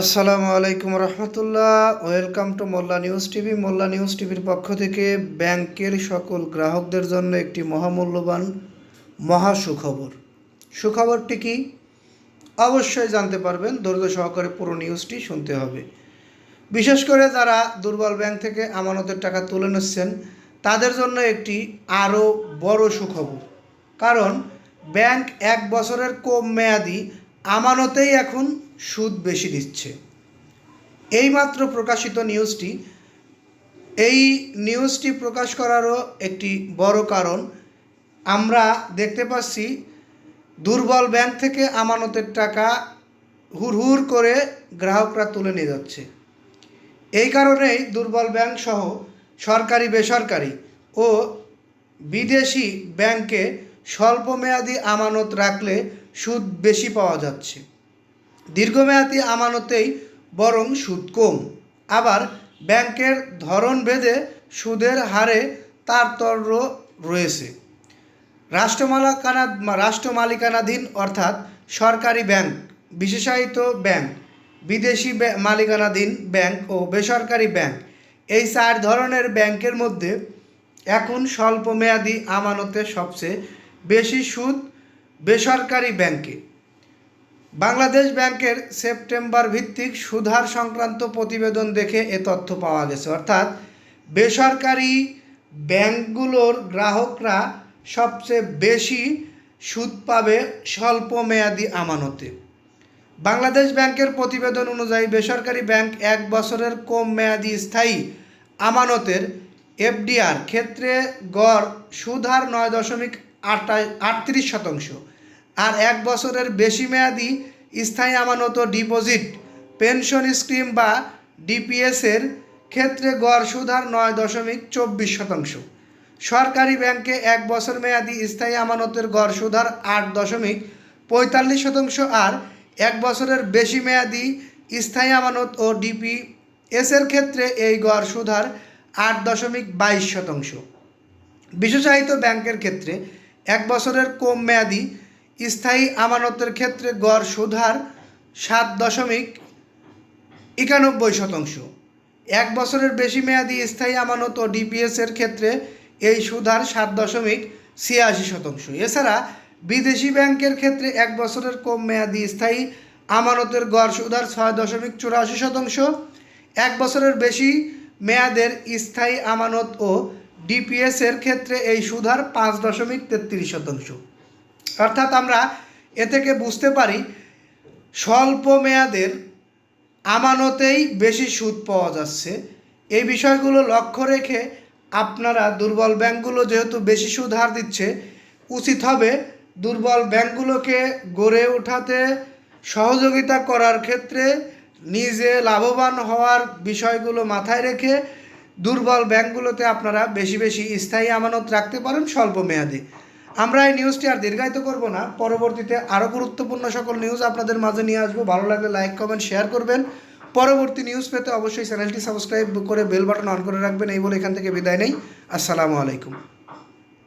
আসসালামু আলাইকুম রহমতুল্লাহ। Welcome to Molla news TV. Molla news টিভির পক্ষ থেকে ব্যাংকের সকল গ্রাহকদের জন্য একটি মহামূল্যবান মহা সুখবর সুখবরটি কি? অবশ্যই জানতে পারবেন। ধৈর্য সহকারে পুরো নিউজটি শুনতে হবে। বিশেষ করে যারা দুর্বল ব্যাংক থেকে আমানতের টাকা তুলে নিচ্ছেন, তাদের জন্য একটি আরও বড় সুখবর। কারণ ব্যাংক এক বছরের কম মেয়াদি, আমানতেই এখন সুদ বেশি দিচ্ছে। এইমাত্র প্রকাশিত নিউজটি, এই নিউজটি প্রকাশ করারও একটি বড় কারণ। আমরা দেখতে পাচ্ছি, দুর্বল ব্যাংক থেকে আমানতের টাকা হুড়হুড় করে গ্রাহকরা তুলে নিয়ে যাচ্ছে। এই কারণেই দুর্বল ব্যাংক সহ সরকারি, বেসরকারি ও বিদেশি ব্যাংকে স্বল্পমেয়াদী আমানত রাখলে সুদ বেশি পাওয়া যাচ্ছে। দীর্ঘমেয়াদী আমানতেই বরং সুদ কম। আবার ব্যাংকের ধরন ভেদে সুদের হারে তারতম্য রয়েছে। রাষ্ট্রমালিকানা রাষ্ট্র মালিকানাধীন অর্থাৎ সরকারি ব্যাংক, বিশেষায়িত ব্যাংক, বিদেশি মালিকানাধীন ব্যাংক ও বেসরকারি ব্যাংক, এই চার ধরনের ব্যাংকের মধ্যে এখন স্বল্পমেয়াদী আমানতে সবচেয়ে বেশি সুদ বেসরকারি ব্যাংকে। বাংলাদেশ ব্যাংকের সেপ্টেম্বর ভিত্তিক সুধার সংক্রান্ত প্রতিবেদন দেখে এ তথ্য পাওয়া গেছে। অর্থাৎ, বেসরকারি ব্যাংকগুলোর গ্রাহকরা সবচেয়ে বেশি সুদ পাবে স্বল্প মেয়াদি আমানতে। বাংলাদেশ ব্যাংকের প্রতিবেদন অনুযায়ী, বেসরকারি ব্যাংক এক বছরের কম মেয়াদি স্থায়ী আমানতের এফডিআর ক্ষেত্রে গড় সুদহার নয় দশমিক আটত্রিশ শতাংশ। আর এক বছরের বেশি মেয়াদি স্থায়ী আমানত, ডিপোজিট, পেনশন স্কিম বা ডিপিএসের ক্ষেত্রে গড় সুধার নয় দশমিক চব্বিশ শতাংশ। সরকারি ব্যাংকে এক বছর মেয়াদি স্থায়ী আমানতের গড় সুদহার আট দশমিক পঁয়তাল্লিশ শতাংশ আর এক বছরের বেশি মেয়াদি স্থায়ী আমানত ও ডিপিএসের ক্ষেত্রে এই গড় সুধার আট দশমিক বাইশ শতাংশ। বিশেষায়িত ব্যাংকের ক্ষেত্রে এক বছরের কম মেয়াদি স্থায়ী আমানতের ক্ষেত্রে গড় সুদহার সাত দশমিক একানব্বই শতাংশ। এক বছরের বেশি মেয়াদি স্থায়ী আমানত ও ডিপিএসের ক্ষেত্রে এই সুদহার সাত দশমিক ছিয়াশি শতাংশ। এছাড়া বিদেশি ব্যাংকের ক্ষেত্রে এক বছরের কম মেয়াদি স্থায়ী আমানতের গড় সুদহার ছয় দশমিক চুরাশি শতাংশ। এক বছরের বেশি মেয়াদের স্থায়ী আমানত ও ডিপিএসের ক্ষেত্রে এই সুদহার পাঁচ দশমিক তেত্রিশ শতাংশ। অর্থাৎ আমরা এ থেকে বুঝতে পারি স্বল্প মেয়াদের আমানতেই বেশি সুদ পাওয়া যাচ্ছে। এই বিষয়গুলো লক্ষ্য রেখে আপনারা দুর্বল ব্যাংকগুলো যেহেতু বেশি সুদ হার দিচ্ছে, উচিত হবে দুর্বল ব্যাংকগুলোকে গড়ে ওঠাতে সহযোগিতা করার ক্ষেত্রে নিজে লাভবান হওয়ার বিষয়গুলো মাথায় রেখে দুর্বল ব্যাংকগুলোতে আপনারা বেশি বেশি স্থায়ী আমানত রাখতে পারেন স্বল্প মেয়াদে আমরা এই নিউজটি আর দীর্ঘায়িত করব না। পরবর্তীতে আরও গুরুত্বপূর্ণ সকল নিউজ আপনাদের মাঝে নিয়ে আসব। ভালো লাগলে লাইক কমেন্ট শেয়ার করবেন। পরবর্তী নিউজ পেতে অবশ্যই চ্যানেলটি সাবস্ক্রাইব করে বেল বাটন অন করে রাখবেন। এই বলে এখান থেকে বিদায় নেই। আসসালামু আলাইকুম।